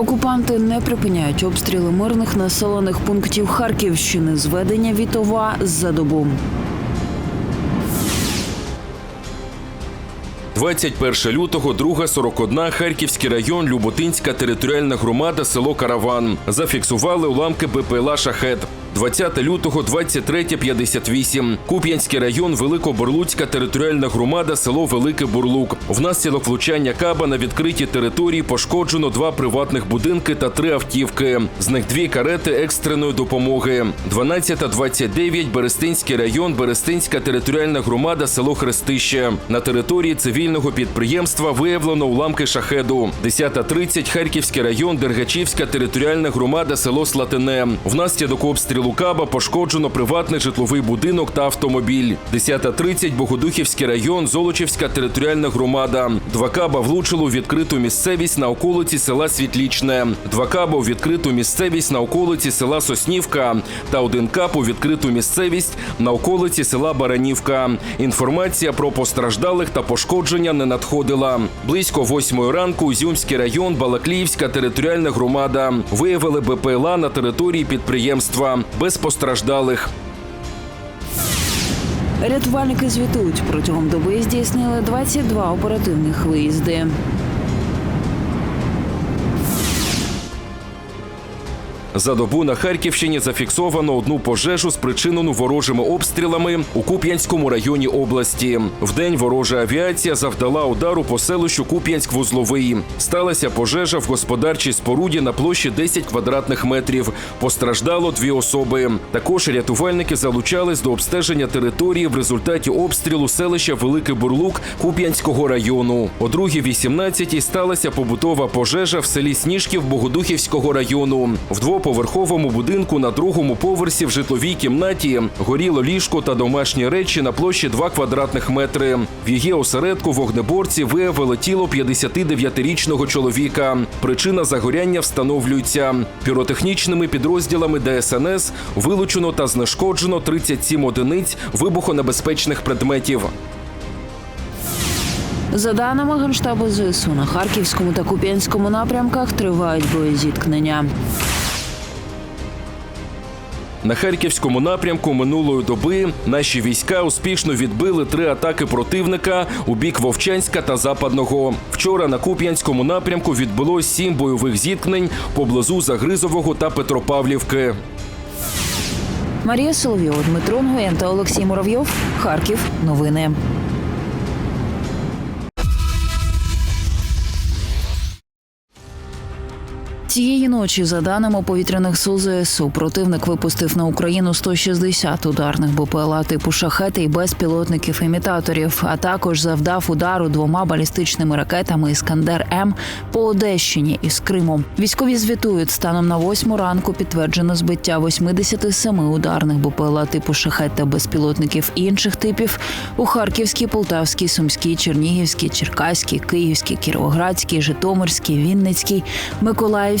Окупанти не припиняють обстріли мирних населених пунктів Харківщини. Зведення Вітова за добу. 21 лютого, друга 41, Харківський район, Люботинська територіальна громада, село Караван. Зафіксували уламки БПЛА «Шахет». 20 лютого, 23.58. Куп'янський район, Великобурлуцька територіальна громада, село Великий Бурлук. Внаслідок влучання каба на відкритій території пошкоджено два приватних будинки та три автівки. З них дві карети екстреної допомоги. 12.29, Берестинський район, Берестинська територіальна громада, село Хрестище. На території цивільного підприємства виявлено уламки шахеду. 10.30, Харківський район, Дергачівська територіальна громада, село Слатине. Внаслідок обстрілу Каба пошкоджено приватний житловий будинок та автомобіль. 10.30, Богодухівський район, Золочівська територіальна громада. Два каба влучило у відкриту місцевість на околиці села Світлічне. Два каба у відкриту місцевість на околиці села Соснівка та один кап у відкриту місцевість на околиці села Баранівка. Інформація про постраждалих та пошкодження не надходила. Близько восьмої ранку Ізюмський район, Балакліївська територіальна громада виявили БПЛА на території підприємства без постраждалих. Рятувальники звітують протягом доби здійснили 22 оперативних виїзди. За добу на Харківщині зафіксовано одну пожежу, спричинену ворожими обстрілами у Куп'янському районі області. Вдень ворожа авіація завдала удару по селищу Куп'янськ-Вузловий. Сталася пожежа в господарчій споруді на площі 10 квадратних метрів. Постраждало дві особи. Також рятувальники залучались до обстеження території в результаті обстрілу селища Великий Бурлук Куп'янського району. О 2.18 сталася побутова пожежа в селі Сніжків Богодухівського району. В двоповерховому будинку на другому поверсі в житловій кімнаті горіло ліжко та домашні речі на площі 2 квадратних метри. В її осередку вогнеборці виявили тіло 59-річного чоловіка. Причина загоряння встановлюється. Піротехнічними підрозділами ДСНС вилучено та знешкоджено 37 одиниць вибухонебезпечних предметів. За даними Генштабу ЗСУ, на Харківському та Куп'янському напрямках тривають боєзіткнення. На харківському напрямку минулої доби наші війська успішно відбили три атаки противника у бік Вовчанська та Западного. Вчора на Куп'янському напрямку відбулось сім бойових зіткнень поблизу Загризового та Петропавлівки. Марія Соловйова, Дмитро Нгуєн та Олексій Муравйов. Харків. Новини. Цієї ночі, за даними повітряних сил ЗСУ, противник випустив на Україну 160 ударних БПЛА типу шахети і безпілотників імітаторів, а також завдав удару двома балістичними ракетами Іскандер М по Одещині із Кримом. Військові звітують станом на восьму ранку підтверджено збиття 87 ударних БПЛА типу шахет та безпілотників інших типів у Харківській, Полтавській, Сумській, Чернігівській, Черкаській, Київській, Кіровоградській, Житомирській, Вінницькій, Миколаївській,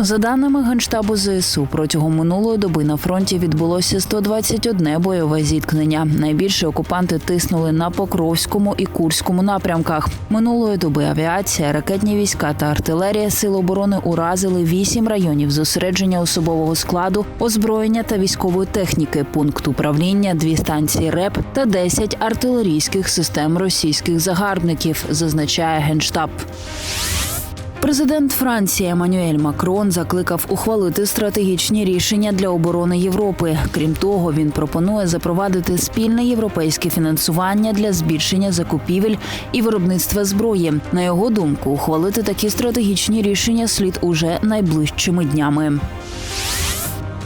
За даними Генштабу ЗСУ, протягом минулої доби на фронті відбулося 121 бойове зіткнення. Найбільше окупанти тиснули на Покровському і Курському напрямках. Минулої доби авіація, ракетні війська та артилерія Сил оборони уразили вісім районів зосередження особового складу, озброєння та військової техніки, пункт управління, дві станції РЕП та 10 артилерійських систем російських загарбників, зазначає генштаб. Президент Франції Еммануель Макрон закликав ухвалити стратегічні рішення для оборони Європи. Крім того, він пропонує запровадити спільне європейське фінансування для збільшення закупівель і виробництва зброї. На його думку, ухвалити такі стратегічні рішення слід уже найближчими днями.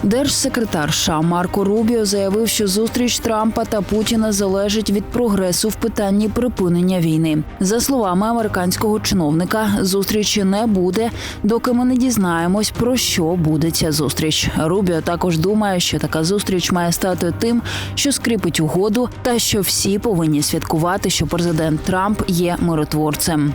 Держсекретар США Марко Рубіо заявив, що зустріч Трампа та Путіна залежить від прогресу в питанні припинення війни. За словами американського чиновника, зустрічі не буде, доки ми не дізнаємось про що буде ця зустріч. Рубіо також думає, що така зустріч має стати тим, що скріпить угоду, та що всі повинні святкувати, що президент Трамп є миротворцем.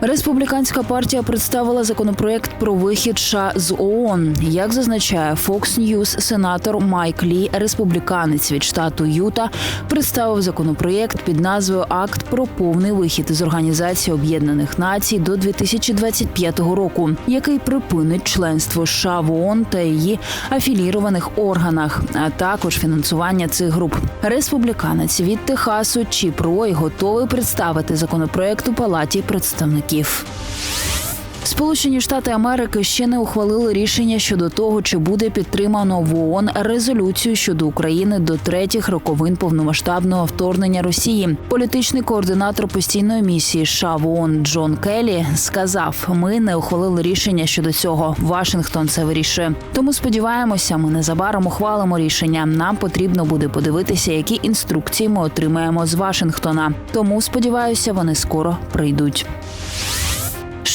Республіканська партія представила законопроект про вихід США з ООН. Як зазначає Fox News, сенатор Майк Лі, республіканець від штату Юта, представив законопроєкт під назвою Акт про повний вихід із Організації Об'єднаних Націй до 2025 року, який припинить членство США в ООН та її афілірованих органах, а також фінансування цих груп. Республіканець від Техасу Чіп Рой готовий представити законопроект у палаті представників років. Сполучені Штати Америки ще не ухвалили рішення щодо того, чи буде підтримано в ООН резолюцію щодо України до третіх роковин повномасштабного вторгнення Росії. Політичний координатор постійної місії США в ООН Джон Келлі сказав: Ми не ухвалили рішення щодо цього. Вашингтон це вирішує. Тому сподіваємося, ми незабаром ухвалимо рішення. Нам потрібно буде подивитися, які інструкції ми отримаємо з Вашингтона. Тому сподіваюся, вони скоро прийдуть.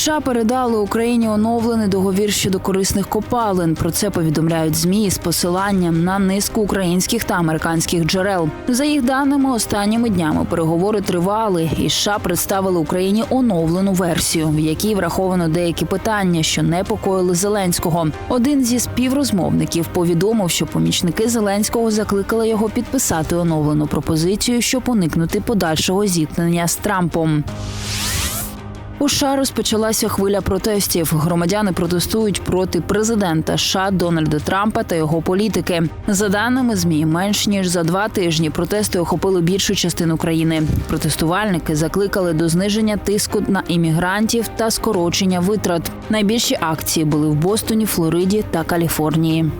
США передали Україні оновлений договір щодо корисних копалин. Про це повідомляють змі з посиланням на низку українських та американських джерел. За їх даними, останніми днями переговори тривали, і США представили Україні оновлену версію, в якій враховано деякі питання, що непокоїли Зеленського. Один зі співрозмовників повідомив, що помічники Зеленського закликали його підписати оновлену пропозицію, щоб уникнути подальшого зіткнення з Трампом. У США розпочалася хвиля протестів. Громадяни протестують проти президента США Дональда Трампа та його політики. За даними змі, менш ніж за два тижні протести охопили більшу частину країни. Протестувальники закликали до зниження тиску на іммігрантів та скорочення витрат. Найбільші акції були в Бостоні, Флориді та Каліфорнії.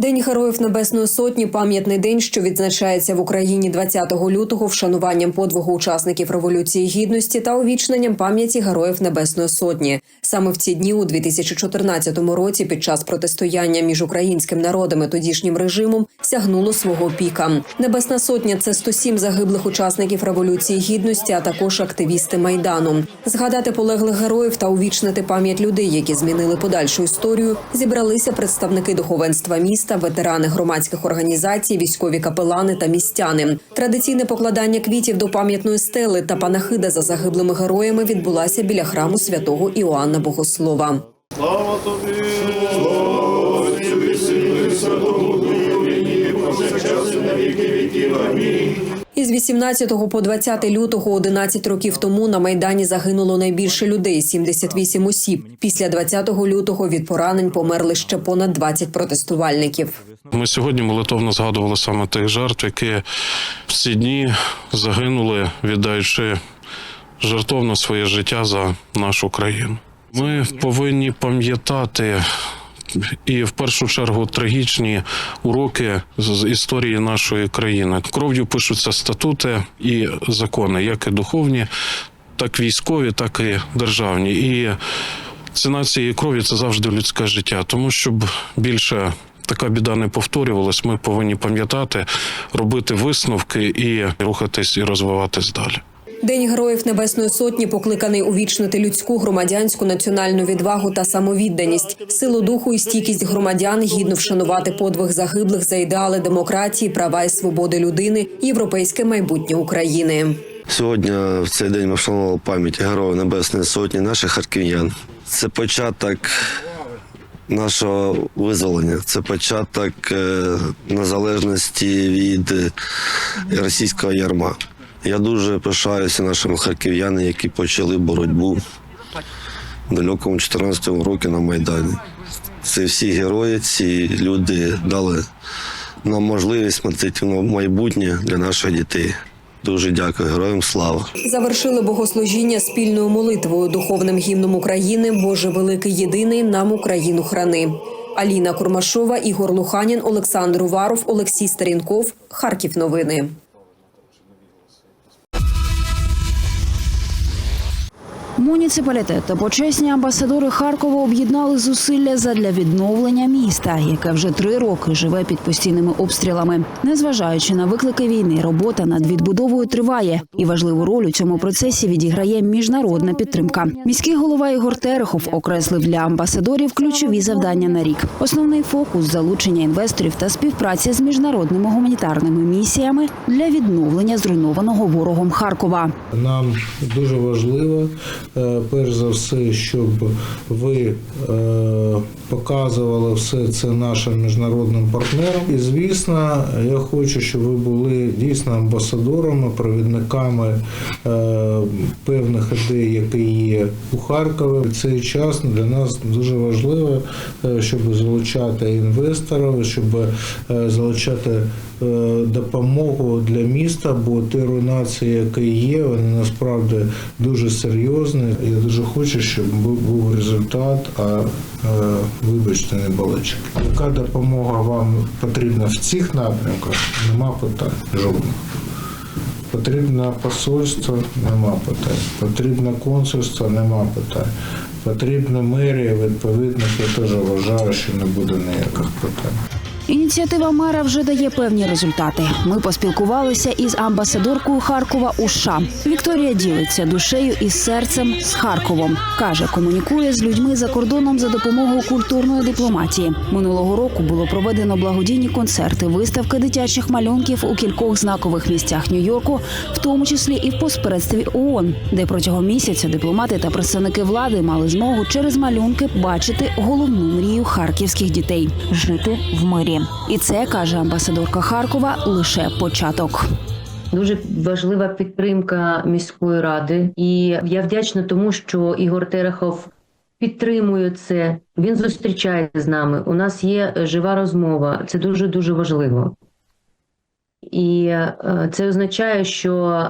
День Героїв Небесної Сотні пам'ятний день, що відзначається в Україні 20 лютого вшануванням подвигу учасників Революції Гідності та увічненням пам'яті Героїв Небесної Сотні. Саме в ці дні у 2014 році, під час протистояння між українським народом і тодішнім режимом, сягнуло свого піка. Небесна Сотня це 107 загиблих учасників Революції Гідності, а також активісти майдану. Згадати полеглих героїв та увічнити пам'ять людей, які змінили подальшу історію, зібралися представники духовенства міста, ветерани громадських організацій, військові капелани та містяни. Традиційне покладання квітів до пам'ятної стели та панахида за загиблими героями відбулася біля храму святого Іоанна Богослова. Слава тобі! Із 18 по 20 лютого 11 років тому на майдані загинуло найбільше людей 78 осіб. Після 20 лютого від поранень померли ще понад 20 протестувальників. Ми сьогодні молитовно згадували саме тих жертв, які в ці дні загинули, віддаючи жертовно своє життя за нашу країну. Ми повинні пам'ятати і в першу чергу трагічні уроки з історії нашої країни. Кров'ю пишуться статути і закони, як і духовні, так військові, так і державні. І ціна цієї крові це завжди людське життя. Тому щоб більше така біда не повторювалась, ми повинні пам'ятати, робити висновки і рухатись і розвиватись далі. День героїв Небесної Сотні покликаний увічнити людську громадянську національну відвагу та самовідданість, силу духу і стійкість громадян, гідно вшанувати подвиг загиблих за ідеали демократії, права і свободи людини, європейське майбутнє України. Сьогодні в цей день ми вшанували пам'ять Героїв Небесної Сотні, наших харків'ян. Це початок нашого визволення, це початок е, незалежності від е, російського ярма. Я дуже пишаюся нашими харків'янами, які почали боротьбу в далекому 14 році на Майдані. Це всі герої, ці люди дали нам можливість мати майбутнє для наших дітей. Дуже дякую, героям слава. Завершили богослужіння спільною молитвою, духовним гімном України Боже великий єдиний нам Україну храни. Аліна Курмашова, Ігор Луханін, Олександр Уваров, Олексій Старінков. Харків новини. Муніципалітет та почесні амбасадори Харкова об'єднали зусилля задля відновлення міста, яке вже три роки живе під постійними обстрілами. Незважаючи на виклики війни, робота над відбудовою триває, і важливу роль у цьому процесі відіграє міжнародна підтримка. Міський голова Ігор Терехов окреслив для амбасадорів ключові завдання на рік. Основний фокус залучення інвесторів та співпраця з міжнародними гуманітарними місіями для відновлення зруйнованого ворогом Харкова. Нам дуже важливо, перш за все, щоб ви е, показували все це нашим міжнародним партнерам. І звісно, я хочу, щоб ви були дійсно амбасадорами, провідниками е, певних ідей, які є у Харкові. Цей час для нас дуже важливо, е, щоб залучати інвесторів, щоб е, залучати е, допомогу для міста, бо ті руйнації, які є, вони насправді дуже серйозні. Я дуже хочу, щоб був результат, а е, вибачте, не балачки. Яка допомога вам потрібна в цих напрямках? Нема питань жодних. Потрібно посольство, нема питань. Потрібно консульство, нема питань. Потрібна мерія, відповідно, я теж вважаю, що не буде ніяких питань. Ініціатива мера вже дає певні результати. Ми поспілкувалися із амбасадоркою Харкова у США. Вікторія ділиться душею і серцем з Харковом. каже, комунікує з людьми за кордоном за допомогою культурної дипломатії. Минулого року було проведено благодійні концерти, виставки дитячих малюнків у кількох знакових місцях Нью-Йорку, в тому числі і в поспредстві ООН, де протягом місяця дипломати та представники влади мали змогу через малюнки бачити головну мрію харківських дітей жити в мирі. І це каже амбасадорка Харкова лише початок. Дуже важлива підтримка міської ради, і я вдячна тому, що Ігор Терехов підтримує це. Він зустрічається з нами. У нас є жива розмова. Це дуже дуже важливо. І е, це означає, що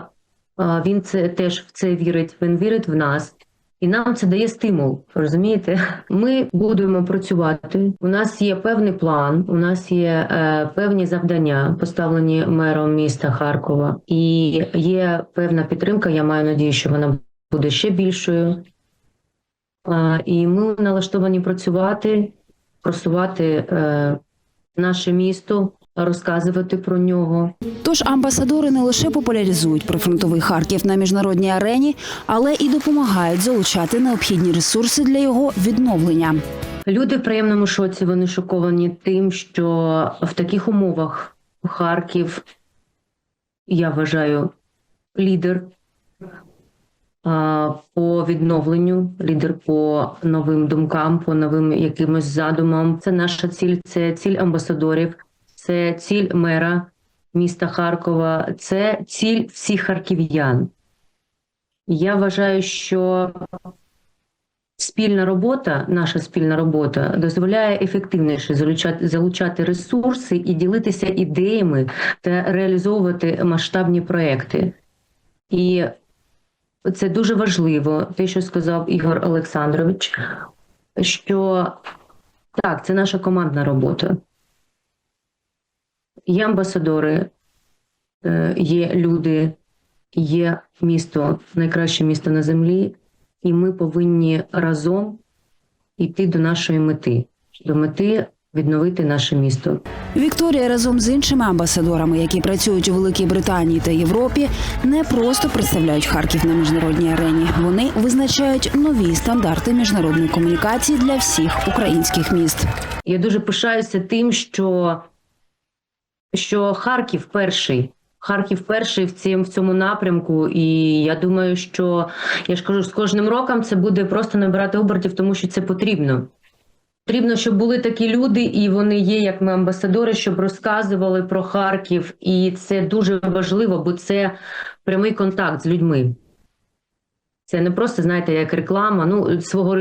е, він це теж в це вірить. Він вірить в нас. І нам це дає стимул, розумієте? Ми будемо працювати. У нас є певний план, у нас є е, певні завдання, поставлені мером міста Харкова, і є певна підтримка. Я маю надію, що вона буде ще більшою. Е, і ми налаштовані працювати, просувати е, наше місто, розказувати про нього. Тож амбасадори не лише популяризують прифронтовий Харків на міжнародній арені, але і допомагають залучати необхідні ресурси для його відновлення. Люди в приємному шоці. Вони шоковані тим, що в таких умовах Харків, я вважаю, лідер по відновленню, лідер по новим думкам, по новим якимось задумам. Це наша ціль, це ціль амбасадорів, це ціль мера міста Харкова, це ціль всіх харків'ян. Я вважаю, що спільна робота, наша спільна робота дозволяє ефективніше залучати, залучати ресурси і ділитися ідеями та реалізовувати масштабні проекти. І це дуже важливо, те, що сказав Ігор Олександрович, що так, це наша командна робота. Є амбасадори, е, є люди, є місто, найкраще місто на землі, і ми повинні разом йти до нашої мети, до мети відновити наше місто. Вікторія разом з іншими амбасадорами, які працюють у Великій Британії та Європі, не просто представляють Харків на міжнародній арені. Вони визначають нові стандарти міжнародної комунікації для всіх українських міст. Я дуже пишаюся тим, що, що Харків перший. Харків перший в цьому, в цьому напрямку, і я думаю, що я ж кажу, з кожним роком це буде просто набирати обертів, тому що це потрібно. Потрібно, щоб були такі люди, і вони є, як ми амбасадори, щоб розказували про Харків. І це дуже важливо, бо це прямий контакт з людьми. Це не просто, знаєте, як реклама, ну свого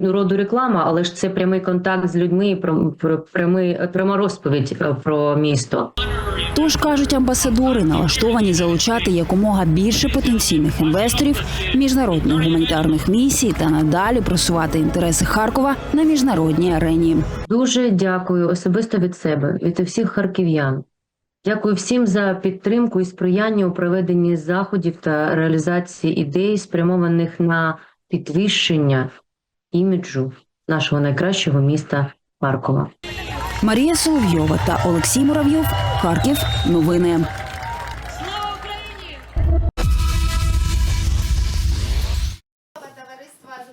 роду реклама, але ж це прямий контакт з людьми, про, про прямий, пряма розповідь е, про місто. Тож кажуть амбасадори, налаштовані залучати якомога більше потенційних інвесторів, міжнародних гуманітарних місій та надалі просувати інтереси Харкова на міжнародній арені. Дуже дякую особисто від себе, від всіх харків'ян. Дякую всім за підтримку і сприяння у проведенні заходів та реалізації ідей, спрямованих на підвищення іміджу нашого найкращого міста Харкова. Марія Соловйова та Олексій Муравйов. Харків. Новини.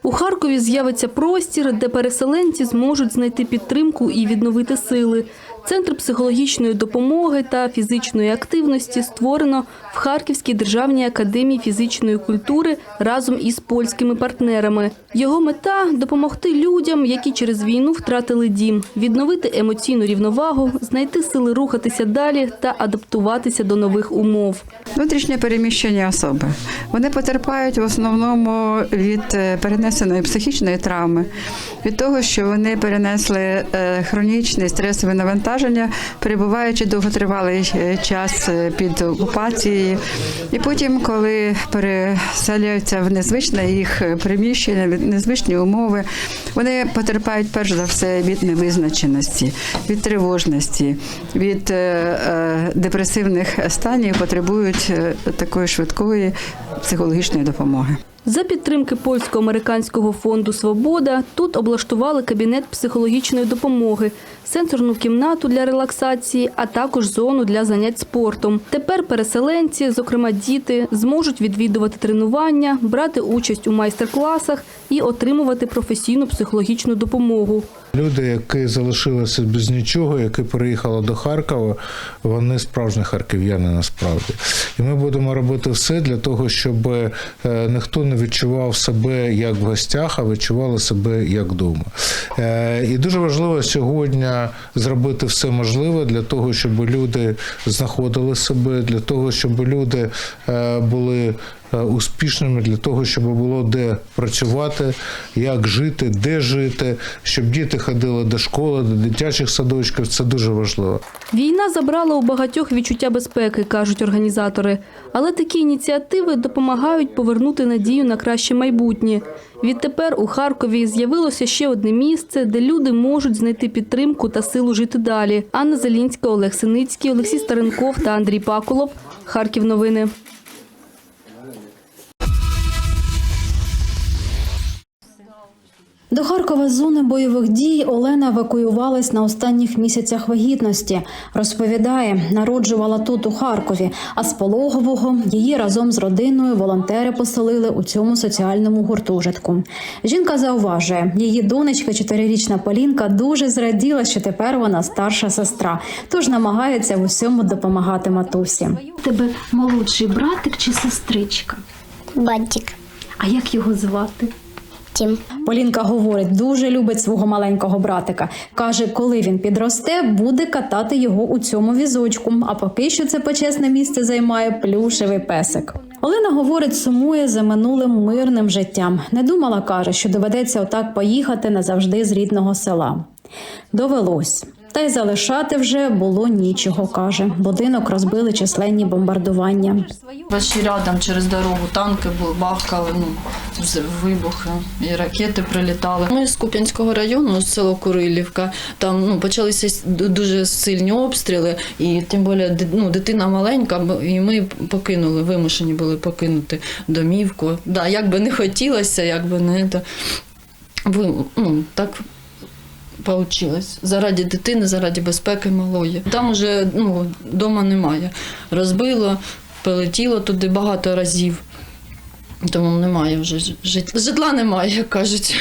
У Харкові з'явиться простір, де переселенці зможуть знайти підтримку і відновити сили. Центр психологічної допомоги та фізичної активності створено в Харківській державній академії фізичної культури разом із польськими партнерами. Його мета допомогти людям, які через війну втратили дім, відновити емоційну рівновагу, знайти сили рухатися далі та адаптуватися до нових умов. Внутрішнє переміщення особи. Вони потерпають в основному від е, перенесеної психічної травми, від того, що вони перенесли е, хронічне стресове навантаження, перебуваючи довготривалий е, час е, під окупацією. І потім, коли переселяються в незвичне їх приміщення, в незвичні умови, вони потерпають перш за все від невизначеності, від тривожності, від е, е, депресивних станів, потребують е, такої швидкої психологічної допомоги. За підтримки польсько-американського фонду Свобода тут облаштували кабінет психологічної допомоги, сенсорну кімнату для релаксації, а також зону для занять спортом. Тепер переселенці, зокрема діти, зможуть відвідувати тренування, брати участь у майстер-класах і отримувати професійну психологічну допомогу. Люди, які залишилися без нічого, які переїхали до Харкова, вони справжні харків'яни насправді. І ми будемо робити все для того, щоб е, ніхто не відчував себе як в гостях, а відчували себе як вдома. Е, І дуже важливо сьогодні зробити все можливе для того, щоб люди знаходили себе, для того, щоб люди е, були успішними для того, щоб було де працювати, як жити, де жити, щоб діти ходили до школи, до дитячих садочків. Це дуже важливо. Війна забрала у багатьох відчуття безпеки, кажуть організатори. Але такі ініціативи допомагають повернути надію на краще майбутнє. Відтепер у Харкові з'явилося ще одне місце, де люди можуть знайти підтримку та силу жити далі. Анна Зелінська, Олег Синицький, Олексій Старенков та Андрій Пакулов. Харків новини. До Харкова з зони бойових дій Олена евакуювалась на останніх місяцях вагітності. Розповідає, народжувала тут у Харкові, а з пологового її разом з родиною волонтери поселили у цьому соціальному гуртожитку. Жінка зауважує, її донечка, чотирирічна Полінка, дуже зраділа, що тепер вона старша сестра, тож намагається в усьому допомагати матусі. Тебе молодший братик чи сестричка? Бантик. А як його звати? Тім. Полінка говорить, дуже любить свого маленького братика. Каже, коли він підросте, буде катати його у цьому візочку. А поки що це почесне місце займає плюшевий песик. Олена говорить, сумує за минулим мирним життям. Не думала, каже, що доведеться отак поїхати назавжди з рідного села. Довелось. Та й залишати вже було нічого, каже. Будинок розбили численні бомбардування. Ваші рядом через дорогу танки були, бахкали, ну, вибухи і ракети прилітали. Ми з Куп'янського району, з село Курилівка, там ну, почалися дуже сильні обстріли, і тим більше ну, дитина маленька, і ми покинули, вимушені були покинути домівку. Да, як би не хотілося, як би не то, ну, так Получилось. Заради дитини, заради безпеки малої. Там уже ну, дома немає. Розбило, полетіло туди багато разів. Тому немає вже жит- житла немає, як кажуть.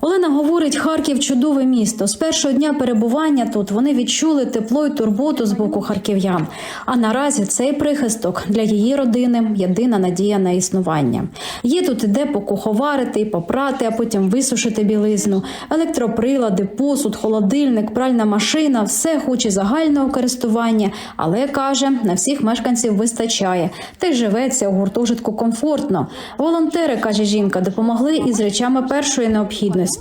Олена говорить, Харків чудове місто. З першого дня перебування тут вони відчули тепло і турботу з боку харків'ян. А наразі цей прихисток для її родини єдина надія на існування. Є тут і де покуховарити, і попрати, а потім висушити білизну, електроприлади, посуд, холодильник, пральна машина все хоч і загального користування, але каже, на всіх мешканців вистачає. Та й живеться у гуртожитку комфортно. Волонтери, каже жінка, допомогли із речами першої необхідності.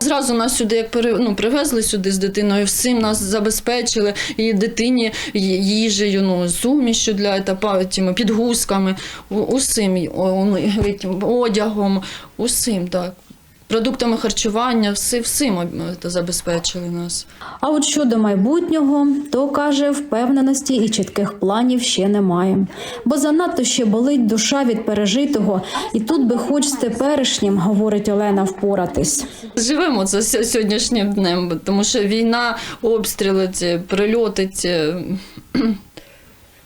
Зразу нас сюди, як ну, привезли сюди з дитиною, всім нас забезпечили, і дитині їжею, ну, сумішю для етапа, тими підгузками, усім, одягом, усім, так. Продуктами харчування, все, всім забезпечили нас. А от щодо майбутнього, то каже, впевненості і чітких планів ще немає. Бо занадто ще болить душа від пережитого, і тут би хоч з теперішнім, говорить Олена, впоратись. Живемо це сьогоднішнім днем, тому що війна, обстріли, ці, прильоти. Ці.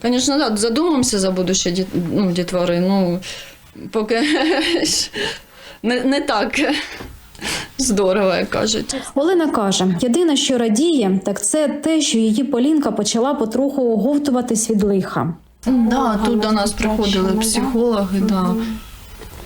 Звісно, задумаємося за будуще ну, дітвори. Ну, поки не, не так здорово, як кажуть. Олена каже: єдине, що радіє, так це те, що її Полінка почала потроху оговтуватись від лиха. Да, тут до нас приходили психологи, да,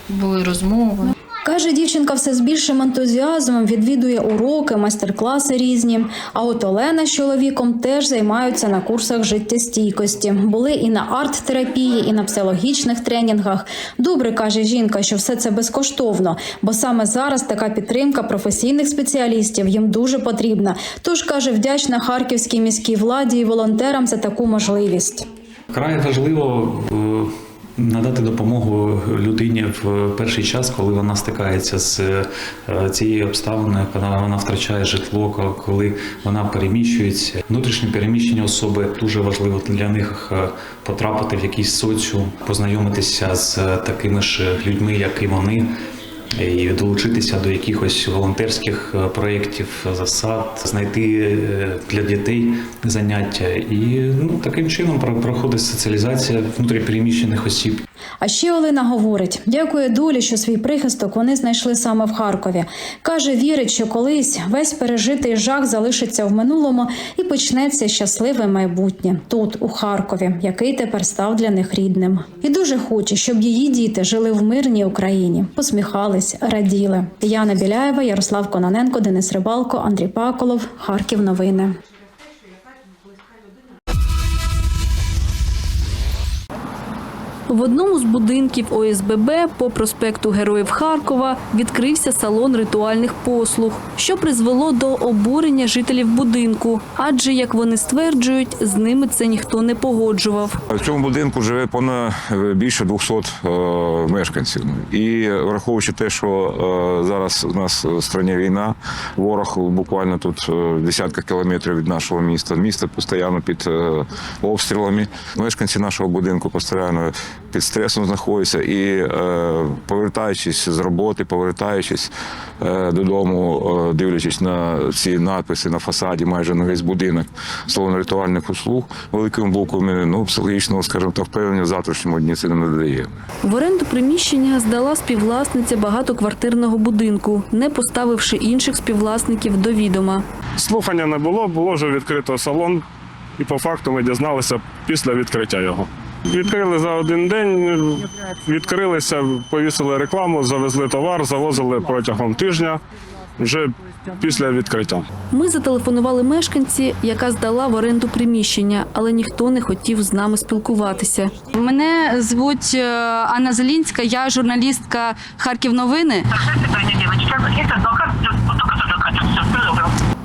були розмови. Каже, дівчинка все з більшим ентузіазмом відвідує уроки, майстер-класи різні. А от Олена з чоловіком теж займаються на курсах життєстійкості. Були і на арт-терапії, і на психологічних тренінгах. Добре каже жінка, що все це безкоштовно, бо саме зараз така підтримка професійних спеціалістів їм дуже потрібна. Тож каже, вдячна харківській міській владі і волонтерам за таку можливість. Край важливо е, надати допомогу людині в перший час, коли вона стикається з е, цією обставиною, коли вона втрачає житло, коли вона переміщується. Внутрішнє переміщення особи дуже важливо для них е, потрапити в якийсь соціум, познайомитися з такими ж людьми, як і вони. І долучитися до якихось волонтерських е, проєктів, засад, знайти е, для дітей заняття, і ну таким чином про- проходить соціалізація внутріпереміщених осіб. А ще Олена говорить: дякує долі, що свій прихисток вони знайшли саме в Харкові. Каже, вірить, що колись весь пережитий жах залишиться в минулому і почнеться щасливе майбутнє тут, у Харкові, який тепер став для них рідним. І дуже хоче, щоб її діти жили в мирній Україні, посміхались, раділи. Яна Біляєва, Ярослав Кононенко, Денис Рибалко, Андрій Паколов, Харків. Новини. В одному з будинків ОСББ по проспекту Героїв Харкова відкрився салон ритуальних послуг, що призвело до обурення жителів будинку. Адже, як вони стверджують, з ними це ніхто не погоджував. В цьому будинку живе понад е, більше 200 е, мешканців. І враховуючи те, що е, зараз у нас в країні війна, ворог буквально тут в десятках кілометрів від нашого міста. Місто постійно під обстрілами. Мешканці нашого будинку постійно під стресом знаходяться і е, повертаючись з роботи, повертаючись е, додому, е, дивлячись на ці надписи на фасаді, майже на весь будинок салон ритуальних услуг великими буквами, ну психологічного, скажімо так, впевнення в завтрашньому дні це не надає. В оренду приміщення здала співвласниця багатоквартирного будинку, не поставивши інших співвласників до відома. Слухання не було, було вже відкрито салон, і по факту ми дізналися після відкриття його. Відкрили за один день, відкрилися, повісили рекламу, завезли товар, завозили протягом тижня вже після відкриття. Ми зателефонували мешканці, яка здала в оренду приміщення, але ніхто не хотів з нами спілкуватися. Мене звуть е, Анна Зелінська, я журналістка Харків новини.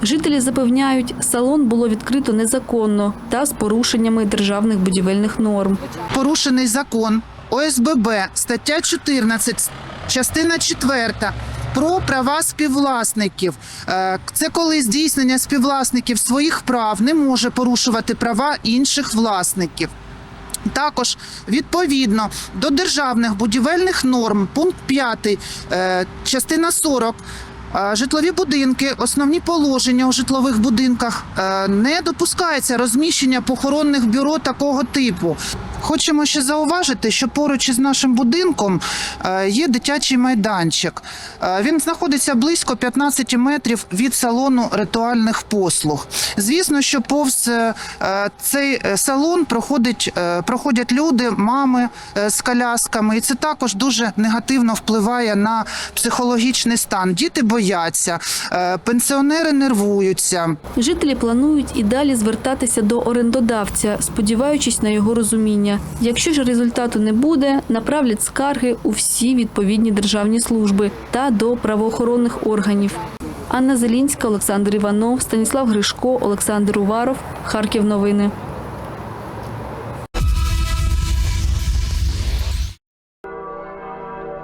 Жителі запевняють, салон було відкрито незаконно та з порушеннями державних будівельних норм. порушений закон ОСББ, стаття 14, частина 4 про права співвласників. Е, Це коли здійснення співвласників своїх прав не може порушувати права інших власників. Також відповідно до державних будівельних норм, пункт 5, е, частина 40. Е, Житлові будинки, основні положення у житлових будинках е, не допускається розміщення похоронних бюро такого типу. Хочемо ще зауважити, що поруч із нашим будинком е, є дитячий майданчик. Він знаходиться близько 15 метрів від салону ритуальних послуг. Звісно, що повз цей салон проходить, проходять люди, мами з колясками, і це також дуже негативно впливає на психологічний стан. Діти бояться, е, пенсіонери нервуються. Жителі планують і далі звертатися до орендодавця, сподіваючись на його розуміння. Якщо ж результату не буде, направлять скарги у всі відповідні державні служби та до правоохоронних органів. Анна Зелінська, Олександр Іванов, Станіслав Гришко, Олександр Уваров. Харків новини.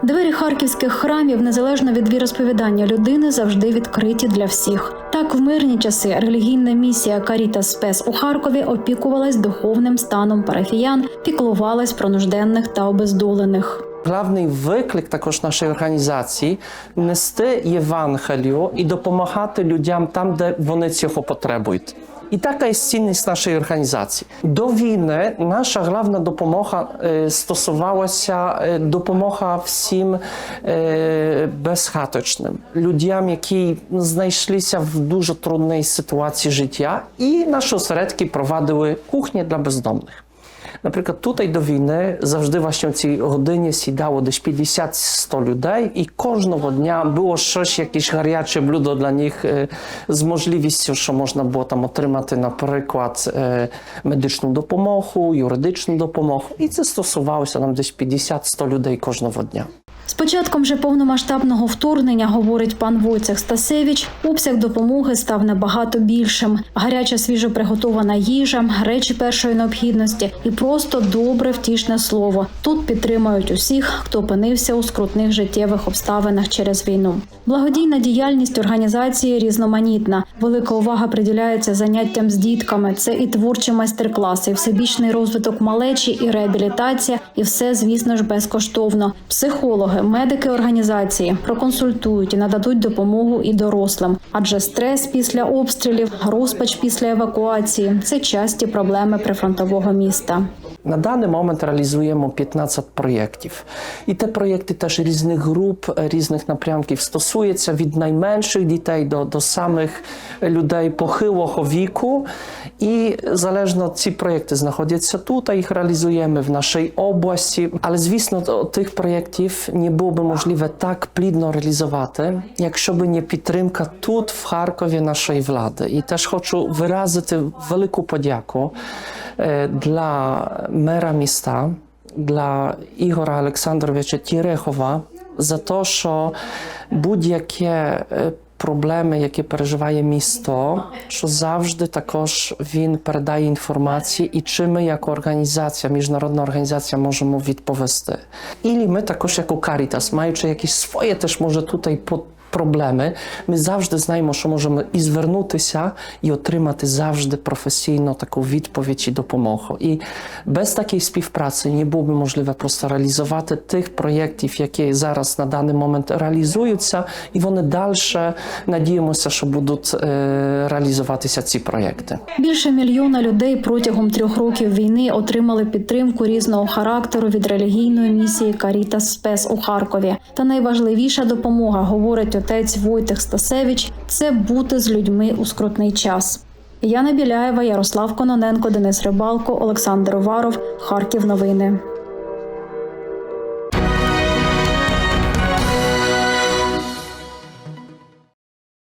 Двері харківських храмів, незалежно від віросповідання людини, завжди відкриті для всіх. Так, в мирні часи релігійна місія Карітас Спес у Харкові опікувалась духовним станом парафіян, піклувалась про нужденних та обездолених. Главний виклик також нашої організації нести Євангелію і допомагати людям там, де вони цього потребують. І така є цінність нашої організації. До війни наша головна допомога стосувалася допомога всім безхаточним людям, які знайшлися в дуже трудній ситуації життя, і наші осередки провадили кухні для бездомних. Наприклад, тут до війни завжди właśnie в цій годині сідало десь 50-100 людей, і кожного дня було щось, якесь гаряче блюдо для них е, з можливістю, що можна було там отримати, наприклад, е, медичну допомогу, юридичну допомогу. І це стосувалося нам десь 50-100 людей кожного дня. З початком же повномасштабного вторгнення, говорить пан Войцех Стасевич, обсяг допомоги став набагато більшим. Гаряча свіжо приготована їжа, речі першої необхідності і просто добре втішне слово. Тут підтримують усіх, хто опинився у скрутних життєвих обставинах через війну. Благодійна діяльність організації різноманітна. Велика увага приділяється заняттям з дітками. Це і творчі майстер-класи, і всебічний розвиток малечі, і реабілітація, і все, звісно ж, безкоштовно. Психологи, медики організації проконсультують і нададуть допомогу і дорослим, адже стрес після обстрілів, розпач після евакуації це часті проблеми прифронтового міста. На даний момент реалізуємо 15 проєктів. І те проєкти теж різних груп, е, різних напрямків стосуються від найменших дітей до, до самих людей похилого віку. І залежно ці проєкти знаходяться тут, а їх реалізуємо в нашій області. Але звісно, тих проєктів не було б можливе так плідно реалізувати, якщо б не підтримка тут, в Харкові, нашої влади. І теж хочу виразити велику подяку е, для мера міста, для Ігора Олександровича Тірехова за те, що будь-яке е, проблеми, які переживає місто, що завжди також він передає інформації, і чи ми, як організація, міжнародна організація, можемо відповісти. І ми також, як Caritas, маючи якісь своє теж може tutaj по проблеми, ми завжди знаємо, що можемо і звернутися, і отримати завжди професійно таку відповідь і допомогу. І без такої співпраці не було б можливе просто реалізувати тих проєктів, які зараз на даний момент реалізуються, і вони далі надіємося, що будуть е, реалізуватися ці проєкти. Більше мільйона людей протягом трьох років війни отримали підтримку різного характеру від релігійної місії Карітас Спес у Харкові. Та найважливіша допомога, говорить отець Войтех Стасевич, це бути з людьми у скрутний час. Яна Біляєва, Ярослав Кононенко, Денис Рибалко, Олександр Уваров, Харків. Новини.